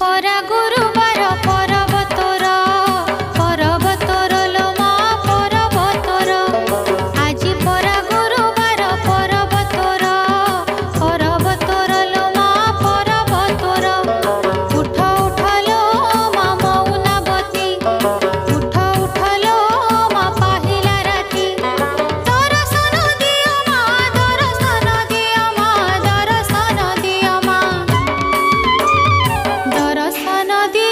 పొరగురు వర ನದಿ